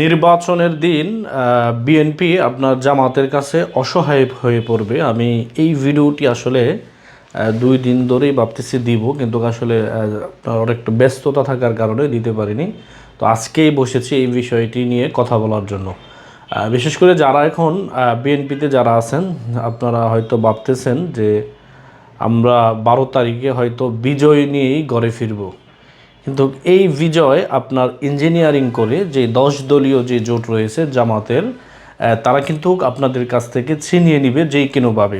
নির্বাচনের দিন বিএনপি আপনার জামাতের কাছে অসহায় হয়ে পড়বে। আমি এই ভিডিওটি আসলে দুই দিন ধরেই ভাবতেছি দিব, কিন্তু আসলে আপনার একটু ব্যস্ততা থাকার কারণে দিতে পারিনি। তো আজকেই বসেছি এই বিষয়টি নিয়ে কথা বলার জন্য। বিশেষ করে যারা এখন বিএনপিতে যারা আছেন, আপনারা হয়তো ভাবতেছেন যে আমরা বারো তারিখে হয়তো বিজয় নিয়েই ঘরে ফিরবো। কিন্তু এই বিজয় আপনার ইঞ্জিনিয়ারিং করে যে দশ দলীয় যে জোট রয়েছে জামাতের তারা কিন্তু আপনাদের কাছ থেকে ছিনিয়ে নিবে যেই কোনোভাবে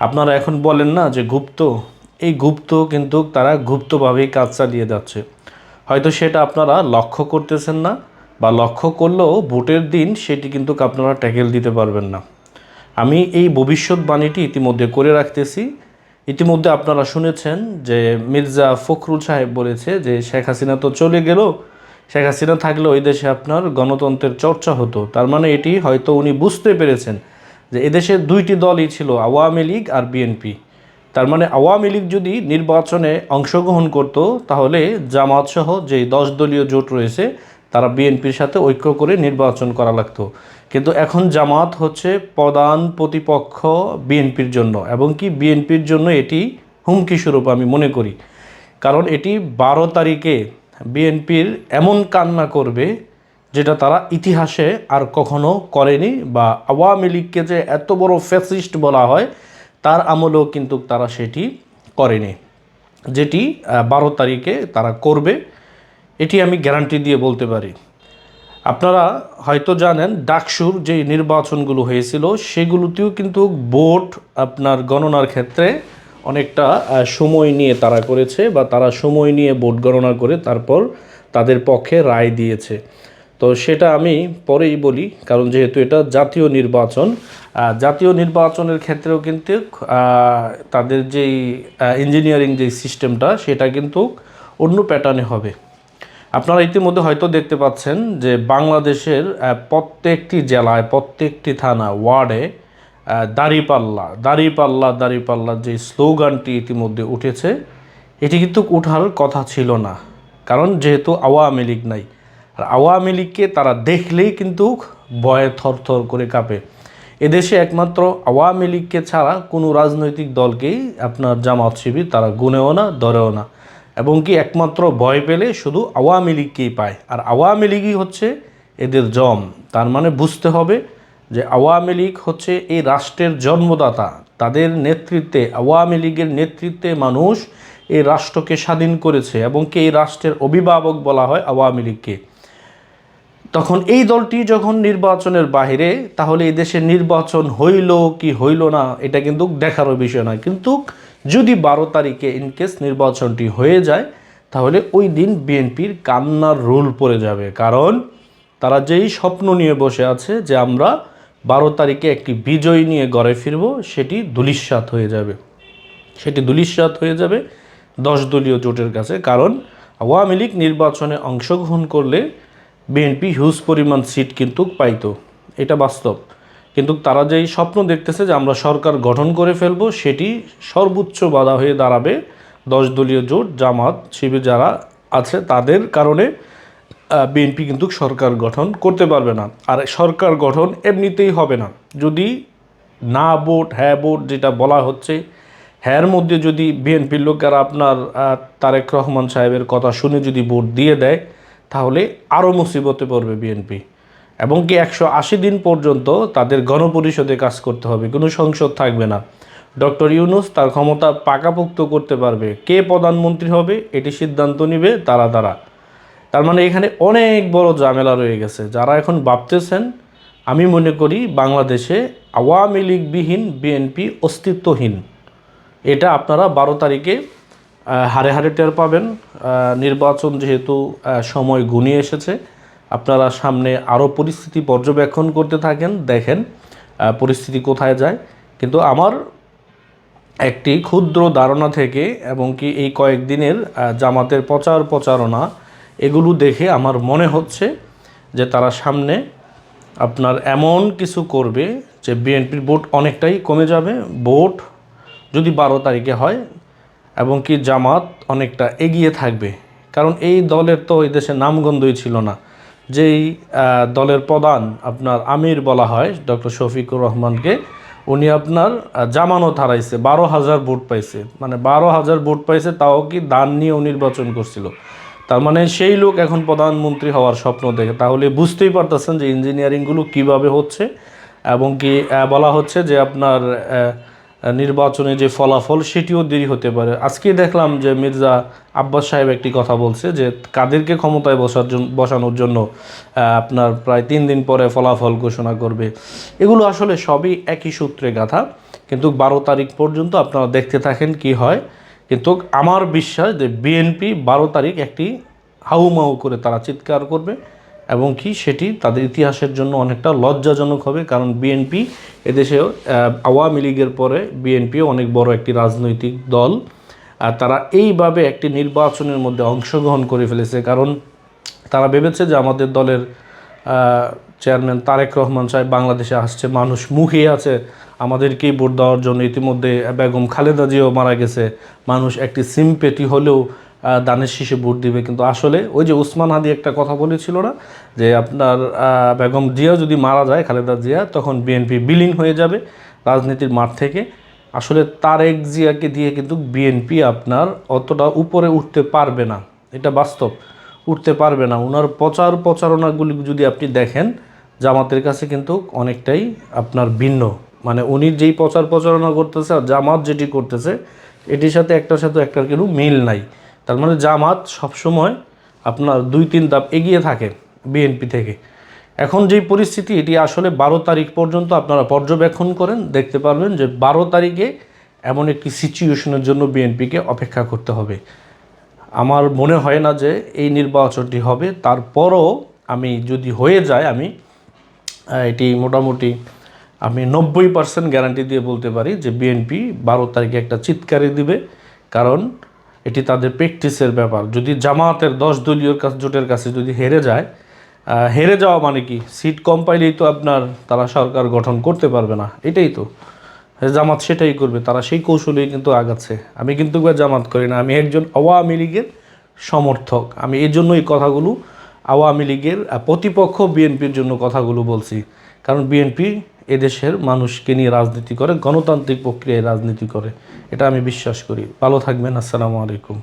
আপনারা এখন বলেন না যে গুপ্ত, এই গুপ্ত কিন্তু তারা গুপ্তভাবেই কাজ চালিয়ে যাচ্ছে। হয়তো সেটা আপনারা লক্ষ্য করতেছেন না বা লক্ষ্য করলেও ভোটের দিন সেটি কিন্তু আপনারা ট্যাকেল দিতে পারবেন না। আমি এই ভবিষ্যৎবাণীটি ইতিমধ্যে করে রাখতেছি। ইতিমধ্যে আপনারা শুনেছেন যে মির্জা ফখরুল সাহেব বলেছে যে শেখ হাসিনা তো চলে গেল। শেখ হাসিনা থাকলে ওই দেশে আপনার গণতন্ত্রের চর্চা হতো। তার মানে এটি হয়তো উনি বুঝতে পেরেছেন যে এদেশে দুইটি দলই ছিল, আওয়ামী লীগ আর বিএনপি। তার মানে আওয়ামী লীগ যদি নির্বাচনে অংশগ্রহণ করত, তাহলে জামাত সহ যে দশ দলীয় জোট রয়েছে বিএনপির সাথে ঐক্য করে নির্বাচন করা লাগতো। কিন্তু এখন জামাত হচ্ছে প্রধান প্রতিপক্ষ বিএনপির জন্য এবং কি বিএনপির জন্য এটি হুমকি স্বরূপ আমি মনে করি। কারণ এটি বারো তারিখে বিএনপির এমন কান্না করবে যেটা তারা ইতিহাসে আর কখনো করেনি বা আওয়ামী লীগকে যে এত বড় ফ্যাসিস্ট বলা হয়, তার আমলেও কিন্তু তারা সেটি করেনি। যেটি বারো তারিখে তারা করবে। এটি আমি গ্যারান্টি দিয়ে বলতে পারি। আপনারা হয়তো জানেন, ডাকসুর যে নির্বাচনগুলো হয়েছিল, সেগুলোতেও কিন্তু ভোট আপনার গণনার ক্ষেত্রে অনেকটা সময় নিয়ে তারা করেছে বা তারা সময় নিয়ে ভোট গণনা করে তারপর তাদের পক্ষে রায় দিয়েছে। তো সেটা আমি পরেই বলি, কারণ যেহেতু এটা জাতীয় নির্বাচন জাতীয় নির্বাচনের ক্ষেত্রেও কিন্তু তাদের যেই ইঞ্জিনিয়ারিং যে সিস্টেমটা সেটা কিন্তু অন্য প্যাটার্নে হবে। আপনারা ইতিমধ্যে হয়তো দেখতে পাচ্ছেন যে বাংলাদেশের প্রত্যেকটি জেলায়, প্রত্যেকটি থানা, ওয়ার্ডে দাঁড়িপাল্লা দাঁড়িপাল্লা দাঁড়িপাল্লা যে স্লোগানটি ইতিমধ্যে উঠেছে, এটি কিন্তু উঠার কথা ছিল না। কারণ যেহেতু আওয়ামী লীগ নাই, আর আওয়ামী লীগকে তারা দেখলেই কিন্তু ভয়ে থরথর করে কাঁপে। এদেশে একমাত্র আওয়ামী লীগকে ছাড়া কোনো রাজনৈতিক দলকেই আপনার জামাত শিবির তারা গুনেও না, ধরেও না। এবং কি একমাত্র ভয় পেলে শুধু আওয়ামী লীগকেই পায়। আর আওয়ামী লীগই হচ্ছে এদের জম। তার মানে বুঝতে হবে যে আওয়ামী লীগ হচ্ছে এই রাষ্ট্রের জন্মদাতা। তাদের নেতৃত্বে, আওয়ামী লীগের নেতৃত্বে মানুষ এই রাষ্ট্রকে স্বাধীন করেছে এবং কি এই রাষ্ট্রের অভিভাবক বলা হয় আওয়ামী লীগকে। তখন এই দলটি যখন নির্বাচনের বাইরে তাহলে এই দেশের নির্বাচন হইল কি হইল না, এটা কিন্তু দেখারও বিষয় নয়। কিন্তু যদি বারো তারিখে ইনকেস নির্বাচনটি হয়ে যায়, তাহলে ওই দিন বিএনপির কান্নার রোল পড়ে যাবে। কারণ তারা যেই স্বপ্ন নিয়ে বসে আছে যে আমরা বারো তারিখে একটি বিজয় নিয়ে গড়ে ফিরব, সেটি ধুলিস্বাত হয়ে যাবে। সেটি ধুলিস্বাত হয়ে যাবে দশ দলীয় জোটের কাছে। কারণ আওয়ামী লীগ নির্বাচনে অংশগ্রহণ করলে বিএনপি হিউজ পরিমাণ সিট কিন্তু পাইতো। এটা বাস্তব। কিন্তু তারা যেই স্বপ্ন দেখতেছে যে আমরা সরকার গঠন করে ফেলব, সেটি সর্বোচ্চ বাধা হয়ে দাঁড়াবে দশ দলীয় জোট, জামাত, শিবির যারা আছে, তাদের কারণে বিএনপি কিন্তু সরকার গঠন করতে পারবে না। আর সরকার গঠন এমনিতেই হবে না। যদি না ভোট হ্যাঁ ভোট যেটা বলা হচ্ছে, হ্যার মধ্যে যদি বিএনপির লোকেরা আপনার তারেক রহমান সাহেবের কথা শুনে যদি ভোট দিয়ে দেয়, তাহলে আরও মুসিবতে পড়বে বিএনপি। এবং কি একশো আশি দিন পর্যন্ত তাদের গণপরিষদে কাজ করতে হবে, কোনো সংসদ থাকবে না। ডক্টর ইউনুস তার ক্ষমতা পাকাপোক্ত করতে পারবে। কে প্রধানমন্ত্রী হবে, এটি সিদ্ধান্ত নেবে তারা তারা তার মানে এখানে অনেক বড় ঝামেলা রয়ে গেছে। যারা এখন ভাবতেছেন, আমি মনে করি বাংলাদেশে আওয়ামী লীগবিহীন বিএনপি অস্তিত্বহীন। এটা আপনারা বারো তারিখে হারে হারে টের পাবেন। নির্বাচন যেহেতু সময় ঘনিয়ে এসেছে আপনারা সামনে আরও পরিস্থিতি পর্যবেক্ষণ করতে থাকেন, দেখেন পরিস্থিতি কোথায় যায়। কিন্তু আমার একটি ক্ষুদ্র ধারণা থেকে এবং কি এই কয়েকদিনের জামাতের প্রচার প্রচারণা, এগুলো দেখে আমার মনে হচ্ছে যে তারা সামনে আপনার এমন কিছু করবে যে বিএনপির ভোট অনেকটাই কমে যাবে। ভোট যদি বারো তারিখে হয় এবং কি জামাত অনেকটা এগিয়ে থাকবে। কারণ এই দলের তো এই দেশে নামগন্ধই ছিল না। যেই দলের প্রধান আপনার আমির বলা হয়, ডক্টর শফিকুর রহমানকে, উনি আপনার জামানত হারাইছে, বারো হাজার ভোট পাইছে। মানে বারো হাজার ভোট পাইছে, তাও কি দান নিয়েও নির্বাচন করছিল। তার মানে সেই লোক এখন প্রধানমন্ত্রী হওয়ার স্বপ্ন দেখে। তাহলে বুঝতেই পারতেছেন যে ইঞ্জিনিয়ারিংগুলো কীভাবে হচ্ছে এবং কি বলা হচ্ছে যে আপনার নির্বাচনে যে ফলাফল, সেটিও দেরি হতে পারে। আজকে দেখলাম যে মির্জা আব্বাস সাহেব একটি কথা বলছে যে, কাদেরকে ক্ষমতায় বসার জন্য বসানোর জন্য আপনার প্রায় তিন দিন পরে ফলাফল ঘোষণা করবে। এগুলো আসলে সবই একই সূত্রে গাথা। কিন্তু বারো তারিখ পর্যন্ত আপনারা দেখতে থাকেন কি হয়। কিন্তু আমার বিশ্বাস যে বিএনপি বারো তারিখ একটি হাউমাউ করে তারা চিৎকার করবে। এবং কি সেটি তাদের ইতিহাসের জন্য অনেকটা লজ্জাজনক হবে, কারণ বিএনপি এদেশেও আওয়ামী লীগের পরে বিএনপিও অনেক বড় একটি রাজনৈতিক দল। আর তারা এইভাবে একটি নির্বাচনের মধ্যে অংশগ্রহণ করে ফেলেছে, কারণ তারা ভেবেছে যে আমাদের দলের চেয়ারম্যান তারেক রহমান সাহেব বাংলাদেশে আসছে, মানুষ মুখিয়ে আছে, আমাদেরকেই ভোট দেওয়ার জন্য ইতিমধ্যে বেগম খালেদা জিও মারা গেছে, মানুষ একটি সিম্পেটি হলেও দানের শীষে ভোট দিবে। কিন্তু আসলে ওই যে উসমান হাদি একটা কথা বলেছিল না, যে আপনার বেগম জিয়া যদি মারা যায়, খালেদা জিয়া, তখন বিএনপি বিলীন হয়ে যাবে রাজনীতির মাঠ থেকে। আসলে তারেক জিয়াকে দিয়ে কিন্তু বিএনপি আপনার অতটা উপরে উঠতে পারবে না। এটা বাস্তব, উঠতে পারবে না। ওনার প্রচার প্রচারণাগুলি যদি আপনি দেখেন, জামাতের কাছে কিন্তু অনেকটাই আপনার ভিন্ন। মানে উনি যেই প্রচার প্রচারণা করতেছে আর জামাত যেটি করতেছে, এটির সাথে একটার সাথে একটার কিন্তু মিল নাই। তার মানে জামাত সবসময় আপনার দুই, তিন ধাপ এগিয়ে থাকে বিএনপি থেকে। এখন যেই পরিস্থিতি, এটি আসলে বারো তারিখ পর্যন্ত আপনারা পর্যবেক্ষণ করেন, দেখতে পারবেন যে বারো তারিখে এমন একটি সিচুয়েশনের জন্য বিএনপিকে অপেক্ষা করতে হবে। আমার মনে হয় না যে এই নির্বাচনটি হবে। তারপরও আমি যদি হয়ে যায়, আমি এটি মোটামুটি আমি নব্বই পার্সেন্ট গ্যারান্টি দিয়ে বলতে পারি যে বিএনপি বারো তারিখে একটা চিৎকারি দিবে। কারণ এটি তাদের প্র্যাকটিসের ব্যাপার। যদি জামাতের দশ দলীয় জোটের কাছে যদি হেরে যায় হেরে যাওয়া মানে কি? সিট কম পাইলেই তো আপনার তারা সরকার গঠন করতে পারবে না। এটাই তো। জামাত সেটাই করবে, তারা সেই কৌশলেই কিন্তু আগাচ্ছে। আমি কিন্তু জামাত করি না, আমি একজন আওয়ামী লীগের সমর্থক। আমি এই জন্য এই কথাগুলো আওয়ামী লীগের প্রতিপক্ষ বিএনপির জন্য কথাগুলো বলছি। কারণ বিএনপি এদেশের মানুষকে নিয়ে রাজনীতি করে, গণতান্ত্রিক প্রক্রিয়ায় রাজনীতি করে। এটা আমি বিশ্বাস করি। ভালো থাকবেন আসসালামু আলাইকুম।